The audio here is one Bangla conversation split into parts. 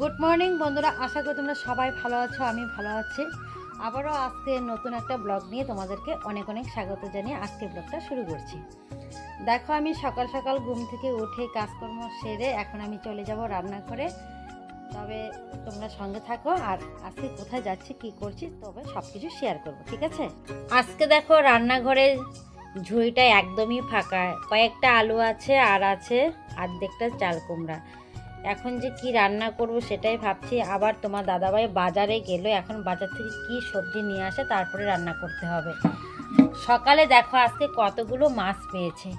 গুড মর্নিং বন্ধুরা, আশা করি তোমরা সবাই ভালো আছো, আমি ভালো আছি। আবারও আজকে নতুন একটা ব্লগ নিয়ে তোমাদেরকে অনেক অনেক স্বাগত জানিয়ে আজকে ব্লগটা শুরু করছি। দেখো, আমি সকাল সকাল ঘুম থেকে উঠে কাজকর্ম সেরে এখন আমি চলে যাব রান্নাঘরে। তবে তোমরা সঙ্গে থাকো আর আজকে কোথায় যাচ্ছি, কি করছি, তবে সব কিছু শেয়ার করব, ঠিক আছে? আজকে দেখো, রান্নাঘরে ঝুড়িটা একদমই ফাঁকা। কয়েকটা আলু আছে, আর আছে অর্ধেকটা চাল কুমড়া। এখন যে কি রান্না করব সেটাই ভাবছি। আবার তোমার দাদাভাই বাজারে গেল, এখন বাজার থেকে কি সবজি নিয়ে আসে তারপরে রান্না করতে হবে। সকালে দেখো আজকে কতগুলো মাছ পেয়েছে।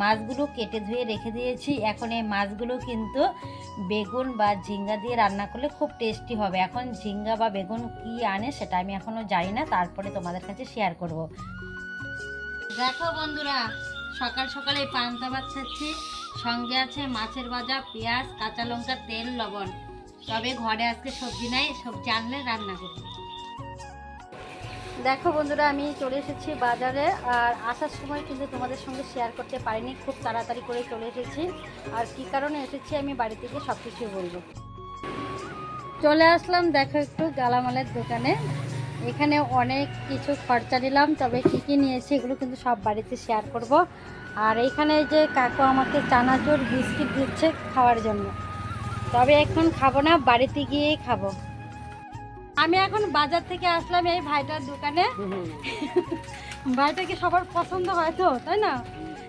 মাছগুলো কেটে ধুয়ে রেখে দিয়েছি। এখন এই মাছগুলো কিন্তু বেগুন বা ঝিঙ্গা দিয়ে রান্না করলে খুব টেস্টি হবে। এখন ঝিঙ্গা বা বেগুন কি আনে সেটা আমি এখনও জানি না, তারপরে তোমাদের কাছে শেয়ার করব। দেখো বন্ধুরা, সকাল সকালে পান্তা খাচ্ছি। সঙ্গে আছে মাছের ভাজা, পেঁয়াজ, কাঁচা লঙ্কা, তেল, লবণ। তবে ঘরে আজকে সবজি নাই, সবজি আনলে রান্না করব। দেখো বন্ধুরা, আমি চলে এসেছি বাজারে, আর আসার সময় কিন্তু তোমাদের সঙ্গে শেয়ার করতে পারিনি, খুব তাড়াতাড়ি করে চলে এসেছি। আর কি কারণে এসেছি, আমি বাড়ি থেকে সব কিছু বলব। চলে আসলাম, দেখো একটু গালামালের দোকানে। এখানে অনেক কিছু খরচা নিলাম, তবে কী কী নিয়েছি এগুলো কিন্তু সব বাড়িতে শেয়ার করব। আর এইখানে যে কাকু আমাকে চানাচুর, বিস্কিট দিচ্ছে খাওয়ার জন্য। তবে এখন খাব না, বাড়িতে গিয়েই খাব। আমি এখন বাজার থেকে আসলাম এই ভাইটার দোকানে। ভাইটাকে সবার পছন্দ হয় তো, তাই না?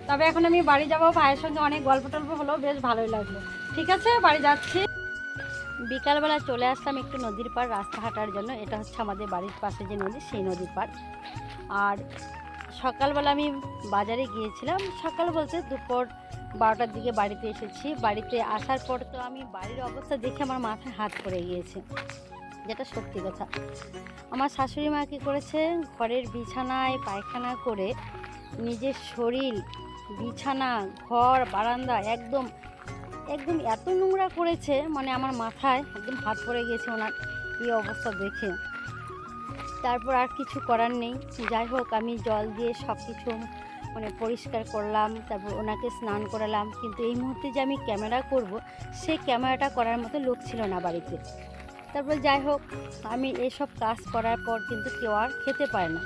তবে এখন আমি বাড়ি যাব, ভাইয়ের সঙ্গে অনেক গল্প টল্প হলো, বেশ ভালোই লাগল। ঠিক আছে, বাড়ি যাচ্ছি। বিকালবেলা চলে আসলাম একটু নদীর পাড় রাস্তা হাঁটার জন্য। এটা হচ্ছে আমাদের বাড়ির পাশে যে নদী, সেই নদীর পাড়। আর সকালবেলা আমি বাজারে গিয়েছিলাম। সকাল বলতে দুপুর বারোটার দিকে বাড়িতে এসেছি। বাড়িতে আসার পর তো আমি বাড়ির অবস্থা দেখে আমার মাথায় হাত পড়ে গিয়েছে। যেটা সত্যি কথা। আমার শাশুড়ি মা কী করেছে? ঘরের বিছানায় পায়খানা করে নিজের শরীর, বিছানা, ঘর, বারান্দা একদম একদম এত নোংরা করেছে মানে আমার মাথায় একদম হাত পড়ে গেছে ওনার এই অবস্থা দেখে। তারপর আর কিছু করার নেই। যাই হোক, আমি জল দিয়ে সব কিছু মানে পরিষ্কার করলাম, তারপর ওনাকে স্নান করালাম। কিন্তু এই মুহূর্তে যে আমি ক্যামেরা করব সেই ক্যামেরাটা করার মতো লোক ছিল না বাড়িতে। তারপর যাই হোক, আমি এসব কাজ করার পর কিন্তু কেউ আর খেতে পারে না।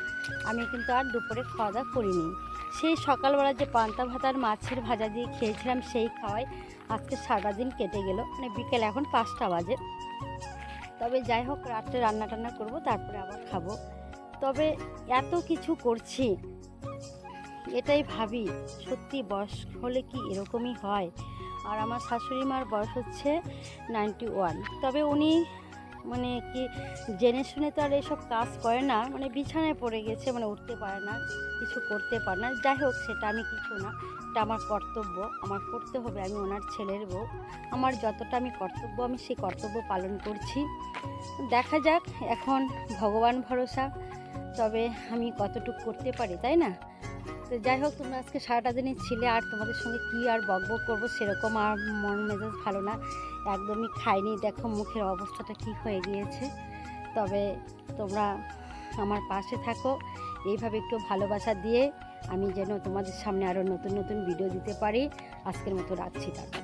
আমি কিন্তু আর দুপুরে খাওয়া দাওয়া করিনি। সেই সকালবেলা যে পান্তা ভাতার মাছের ভাজা দিয়ে খেয়েছিলাম সেই খাওয়াই আজকে সারা দিন কেটে গেল। মানে বিকেল এখন পাঁচটা বাজে। তবে যাই হোক, রাত্রে রান্না টান্না করব, তারপরে আবার খাব। তবে এত কিছু করছি, এটাই ভাবি, সত্যি বয়স হলে কি এরকমই হয়? আর আমার শাশুড়ি মার বয়স হচ্ছে নাইনটি ওয়ান তবে উনি মানে কি জেনে শুনে তো আর এসব কাজ করে না মানে বিছানায় পড়ে গেছে মানে উঠতে পারে না, কিছু করতে পারে না। যাই হোক, সেটা আমি কিছু না, এটা আমার কর্তব্য, আমার করতে হবে, আমি ওনার ছেলের বউ। আমার যতটা আমি কর্তব্য, আমি সেই কর্তব্য পালন করছি। দেখা যাক, এখন ভগবান ভরসা, তবে আমি কতটুকু করতে পারি, তাই না? তো যাই হোক, তোমরা আজকে সারাটা দিনই ছিলে, আর তোমাদের সঙ্গে কি আর বক বক করব সেরকম আর মন মেজাজ ভালো না। একদমই খাইনি, দেখো মুখের অবস্থাটা কি হয়ে গিয়েছে। তবে তোমরা আমার পাশে থাকো, এইভাবে একটু ভালোবাসা দিয়ে আমি যেন তোমাদের সামনে আরও নতুন নতুন ভিডিও দিতে পারি। আজকের মতো রাখছি, টাটা